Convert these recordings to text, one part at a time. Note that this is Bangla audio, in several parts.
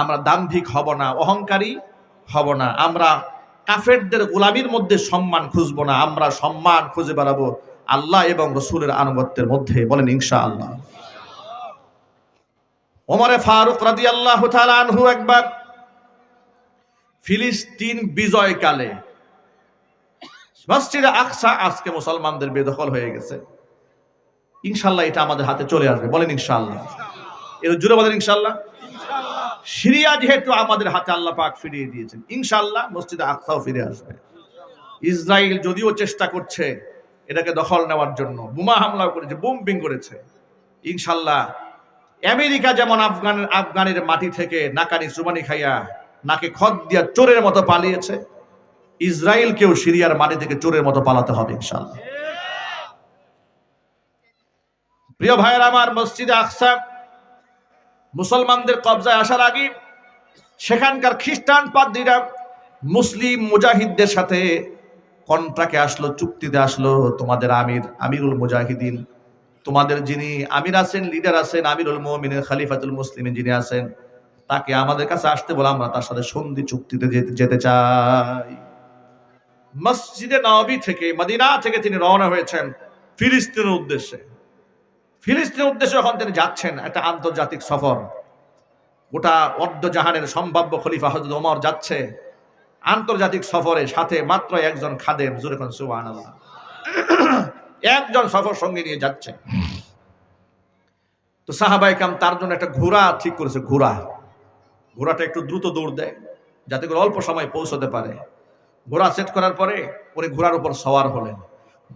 আমরা দাম্ভিক হব না, অহংকারী হব না। আমরা কাফেরদের গোলামির মধ্যে সম্মান খুঁজবো না, আমরা সম্মান খুঁজে বেড়াবো আল্লাহ এবং রসুলের আনুগত্যের মধ্যে। বলেন ইনশা আল্লাহ ওমরে ফারুক রাদি আল্লাহ আনহু একবার ফিলিস্তিন বিজয়কালে মসজিদে আকসা, আজকে মুসলমানদের বেদখল হয়ে গেছে। ইনশাল্লাহ এটা আমাদের হাতে চলে আসবে। বলেন ইনশাল্লাহ এর জুড়ে বলেন ইনশাল্লাহ সিরিয়া যেহেতু আমাদের হাতে আল্লাহ পাক ফিরিয়ে দিয়েছেন ইনশাল্লাহ মসজিদে আকসাও ফিরে আসবে। ইসরায়েল যদিও চেষ্টা করছে এটাকে দখল নেওয়ার জন্য, বোমা হামলাও করেছে বোম্বিং করেছে ইনশাল্লাহ আমেরিকা যেমন আফগান, আফগানের মাটি থেকে নাকানি চুবানি খাইয়া নাকে খদ দিয়া চোরের মতো পালিয়েছে ইসরায়েলকেও সিরিয়ার মাটি থেকে চোরের মতো পালাতে হবে ইনশাল্লাহ প্রিয় ভাইয়ের, আমার মসজিদে আকসা মুসলমানদের কবজায় আসার আগে সেখানকার খ্রিস্টান পাদ্রীরা মুসলিম মুজাহিদদের সাথে কন্ট্রাক্টে আসলো, চুক্তিতে আসলো, তোমাদের আমির, আমিরুল মুজাহিদিন। তোমাদের যিনি আমির আছেন, লিডার আছেন, আমিরুল মোমিনের খালিফাতুল মুসলিম যিনি আছেন, তাকে আমাদের কাছে আসতে বলে, আমরা তার সাথে সন্ধি চুক্তিতে যেতে চাই। মসজিদে নবী থেকে, মদিনা থেকে তিনি রওনা হয়েছেন ফিলিস্তিনের উদ্দেশ্যে। ফিলিস্তিনের উদ্দেশ্যে যখন তিনি যাচ্ছেন একটা আন্তর্জাতিক সফর। গোটা অর্ধ জাহানের সম্ভাব্য খলিফা হজরত ওমর যাচ্ছে আন্তর্জাতিক সফরে, সাথে মাত্র একজন খাদেম জুরেখন সুবাহ একজন সফর সঙ্গে নিয়ে যাচ্ছে। তো সাহাবাই কাম তার জন্য একটা ঘোড়া ঠিক করেছে, ঘোড়া। ঘোড়াটা একটু দ্রুত দৌড় দেয়, যাতে করে অল্প সময় পৌঁছতে পারে। ঘোড়া সেট করার পরে উনি ঘোড়ার উপর সওয়ার হলেন।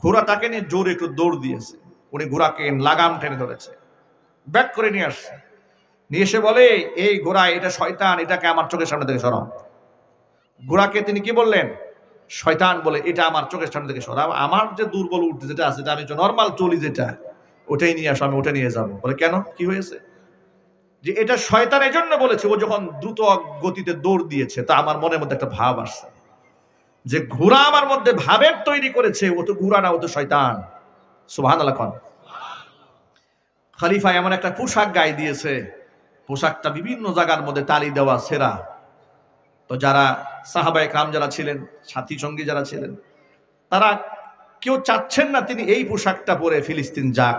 ঘোড়া তাকে নিয়ে জোরে একটু দৌড় দিয়েছে। উনি ঘোড়াকে লাগাম টেনে ধরেছে। ব্যাক করে নিয়ে আসছে। নিয়ে এসে বলে, এই ঘোড়া, এটা শয়তান, এটাকে আমার চোখের সামনে থেকে সরাও। ঘোড়াকে তিনি কি বললেন? শয়তান বলে, এটা আমার চোখের সামনে থেকে সরাও। আমার যে দুর্বল উঠতে যেটা আছে আমি নর্মাল চলি যেটা, ওটাই নিয়ে আসো, আমি ওটা নিয়ে যাব। বলে, কেন? কি হয়েছে? যে এটা শয়তান এজন্য বলেছে, ও যখন দ্রুত গতিতে দৌড় দিয়েছে, তা আমার মনের মধ্যে একটা ভাব আসছে। যে ঘোড়া আমার মধ্যে ভাবের তৈরি করেছে, ও তো ঘোড়া না, ও তো শয়তান। সুবহান আল্লাহ খালিফা এমন একটা পোশাক গায়ে দিয়েছে, পোশাকটা বিভিন্ন জায়গার মধ্যে তালি দেওয়া, সেরা। তো যারা সাহাবায় কাম যারা ছিলেন, সাথী সঙ্গী যারা ছিলেন, তারা কেউ চাচ্ছেন না তিনি এই পোশাকটা পরে ফিলিস্তিন যাক,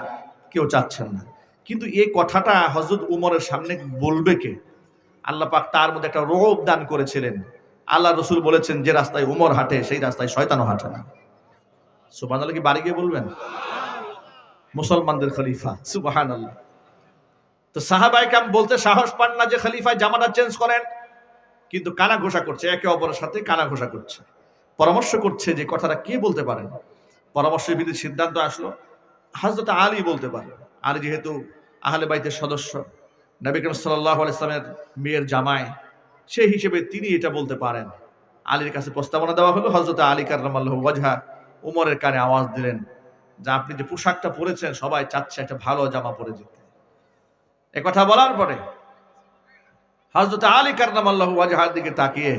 কেউ চাচ্ছেন না। কিন্তু এই কথাটা হজরত উমরের সামনে বলবে কে? আল্লাহ পাক তার মধ্যে একটা রোগ দান করেছিলেন। আল্লাহ রসুল বলেছেন, যে রাস্তায় উমর হাঁটে, সেই রাস্তায় শয়তানও হাঁটে না। সুবাহ কি বাড়ি গিয়ে বলবেন? মুসলমানদের খলিফা সুবাহান আল্লাহ তো সাহাবাই কাম বলতে সাহস পান না যে খলিফায় জামাটা চেঞ্জ করেন, কিন্তু কানা ঘোষা করছে, একে অপরের সাথে কানা ঘোষা করছে। পরামর্শ করছে যে কথাটা কে বলতে পারেন? পরামর্শের ভিত্তিতে সিদ্ধান্ত আসলো হাজরত আলী বলতে পারে আলী যেহেতু আহলে বাইতের সদস্য নবিকরম সাল্লাহ ইসলামের মেয়ের জামায় সেই হিসেবে তিনি এটা বলতে পারেন। আলীর কাছে প্রস্তাবনা দেওয়া হলো হজরত আলী কার্লামাল্লাহ ওয়াজহা উমরের কানে আওয়াজ দিলেন যে আপনি যে পোশাকটা পরেছেন, সবাই চাচ্ছে একটা ভালো জামা পরে যেতে। কথা বলার পরে হজরত আলী কার্লামাল্লাহ ওয়াজহার দিকে তাকিয়ে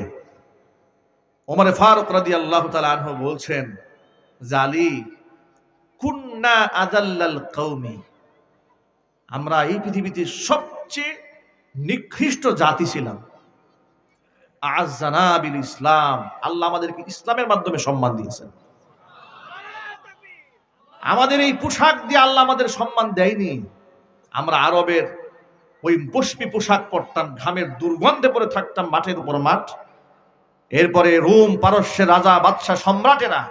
ওমরে ফারুক রাদি আল্লাহ আনহু বলছেন জালি কুন্না আদাল্লাল কৌমি আমরা এই পৃথিবীতে সবচেয়ে নিকৃষ্ট জাতি ছিলাম। আজানাবিল ইসলাম, আল্লাহ আমাদেরকে ইসলামের মাধ্যমে সম্মান দিয়েছেন। আমাদের এই পোশাক দিয়ে আল্লাহ আমাদের সম্মান দেয়নি। আমরা আরবের ওই পুষ্পি পোশাক পরতাম, ঘামের দুর্গন্ধে পরে থাকতাম মাঠের উপর মাঠ। এরপরে রোম পারস্যের রাজা, বাদশাহ, সম্রাটেরা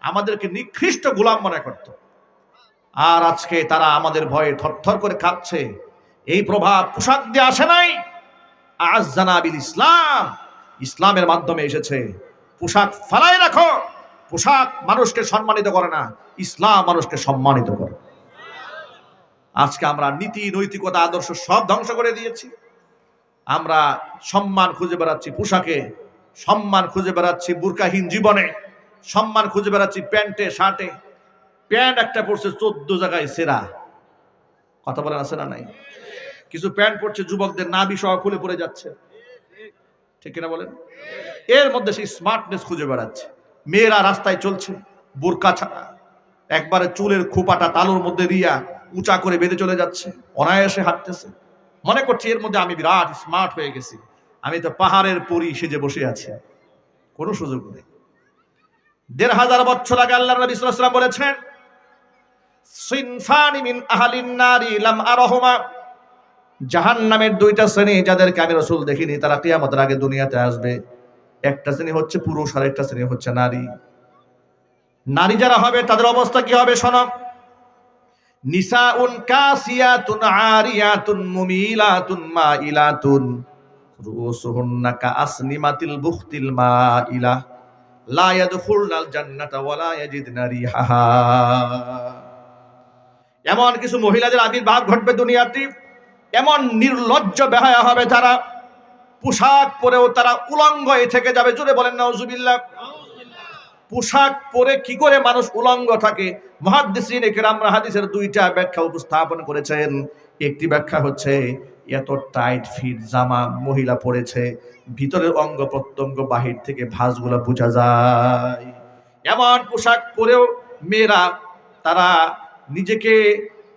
আমাদেরকে নিকৃষ্ট গোলাম মনে করত। আর আজকে তারা আমাদের ভয়ে থরথর করে কাঁপছে এই প্রভাব পোশাক দিয়ে আসে নাই। আজ জানাবিল ইসলাম, ইসলামের মাধ্যমে এসেছে। পোশাক ফালাই রাখো। পোশাক মানুষকে সম্মানিত করে না, ইসলাম মানুষকে সম্মানিত করে। আজকে আমরা নীতি, নৈতিকতা, আদর্শ সব ধ্বংস করে দিয়েছি। আমরা সম্মান খুঁজে বেড়াচ্ছি পোশাকে, সম্মান খুঁজে বেড়াচ্ছি বুরকাহীন জীবনে, সম্মান খুঁজে বেড়াচ্ছি প্যান্টে, শার্টে। প্যান্ট একটা পড়ছে চোদ্দ জায়গায় সেরা। কথা বলেন আছে না নাই? কিছু প্যান্ট পড়ছে যুবকদের না বিষয় খুলে পড়ে যাচ্ছে। ঠিক কিনা বলেন? এর মধ্যে সেই স্মার্টনেস খুঁজে বেড়াচ্ছে। মেয়েরা রাস্তায় চলছে, বোরকা ছাড়া। একবারে চুলের খোপাটা তালুর মধ্যে দিয়া উঁচা করে বেঁধে চলে যাচ্ছে, অনায়াসে হাঁটতেছে। মনে করছি এর মধ্যে আমি বিরাট স্মার্ট হয়ে গেছি। আমি তো পাহাড়ের পরি সেজে বসে আছি। কোনো সুযোগ নেই। দেড় হাজার বছর আগে আল্লাহ নবী ওয়াসাল্লাম বলেছেন লাম আরহুমা। জাহান্নামের দুইটা শ্রেণি যাদেরকে আমি রসুল দেখিনি, তারা কিয়ামতের আগে দুনিয়াতে আসবে। একটা শ্রেণি হচ্ছে পুরুষ, আর একটা শ্রেণি হচ্ছে নারী। নারী যারা হবে, তাদের অবস্থা কি হবে শোনো? নিসাউন কাসিয়াতুন আরিয়াতুন মুমিলাতুন মাইলাতুন। রুসুহুন্না কাসনিমাতিল বুখতিল মাইলা। লা ইয়াদখুলনাল জান্নাতা ওয়ালা ইয়াজিদনা রিহাহা। এমন কিছু মহিলাদের আবির্ভাব ঘটবে দুনিয়াতে। এমন নির্লজ্জ বেহায়া হবে তারা। পোশাক পরেও তারা উলঙ্গ থেকে যাবে। জোরে বলেন, নাউজুবিল্লাহ। পোশাক পরে কি করে মানুষ উলঙ্গ থাকে? মহাদ্দিসিন আমরা হাদিসের দুইটা ব্যাখ্যা উপস্থাপন করেছেন। একটি ব্যাখ্যা হচ্ছে, এত টাইট ফিট জামা মহিলা পরেছে, ভিতরের অঙ্গ প্রত্যঙ্গ বাহির থেকে ভাঁজগুলো বোঝা যায়। এমন পোশাক পরেও মেয়েরা, তারা নিজেকে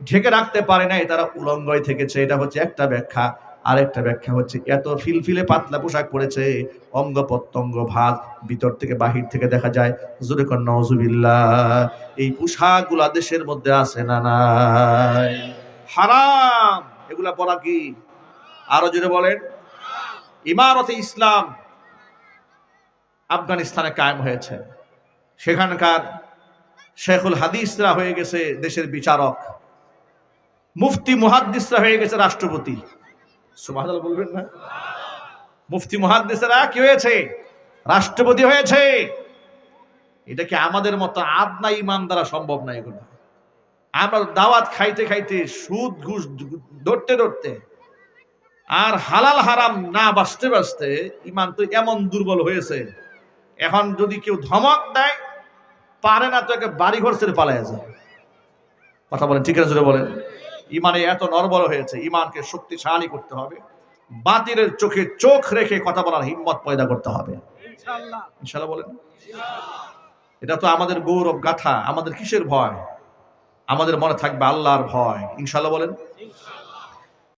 ঢেকে রাখতে পারে নাই, তারা উলঙ্গয় থেকেছে। এটা হচ্ছে একটা ব্যাখ্যা। আরেকটা ব্যাখ্যা হচ্ছে, এত ফিলফিলে পাতলা পোশাক পরেছে, অঙ্গ প্রত্যঙ্গ ভাগ ভিতর থেকে বাহির থেকে দেখা যায় জোরে নজুবিল্লাহ এই পোশাকগুলা দেশের মধ্যে আছে না নাই? হারাম! এগুলা পড়া কি? আরও জোরে বলেন। ইমারতে ইসলাম আফগানিস্তানে কায়েম হয়েছে। সেখানকার শেখুল হাদিসরা হয়ে গেছে দেশের বিচারক। মুফতি, মুহাদ্দিসরা হয়ে গেছে রাষ্ট্রপতি। সুবহানাল্লাহ বলবেন না। মুফতি মুহাদ্দিসরা কি হয়েছে? রাষ্ট্রপতি হয়েছে। এটা কি আমাদের মতো আদনা ইমান দ্বারা সম্ভব না এগুলো? আমরা দাওয়াত খাইতে খাইতে সুদ, ঘুষ ধরতে ধরতে আর হালাল হারাম না বাঁচতে বাঁচতে ইমান তো এমন দুর্বল হয়েছে। এখন যদি কেউ ধমক দেয়, পারে না তো একে বাড়ি ঘর ছেড়ে পালায় যায়। কথা বলেন, ঠিক আছে বলেন? ইমানে এত নর্বল হয়েছে ইমানকে শক্তিশালী করতে হবে। বাতিলের চোখে চোখ রেখে কথা বলার হিম্মত পয়দা করতে হবে। ইনশাল্লাহ বলেন। এটা তো আমাদের গৌরব গাথা আমাদের কিসের ভয়? আমাদের মনে থাকবে আল্লাহর ভয়। ইনশাল্লাহ বলেন।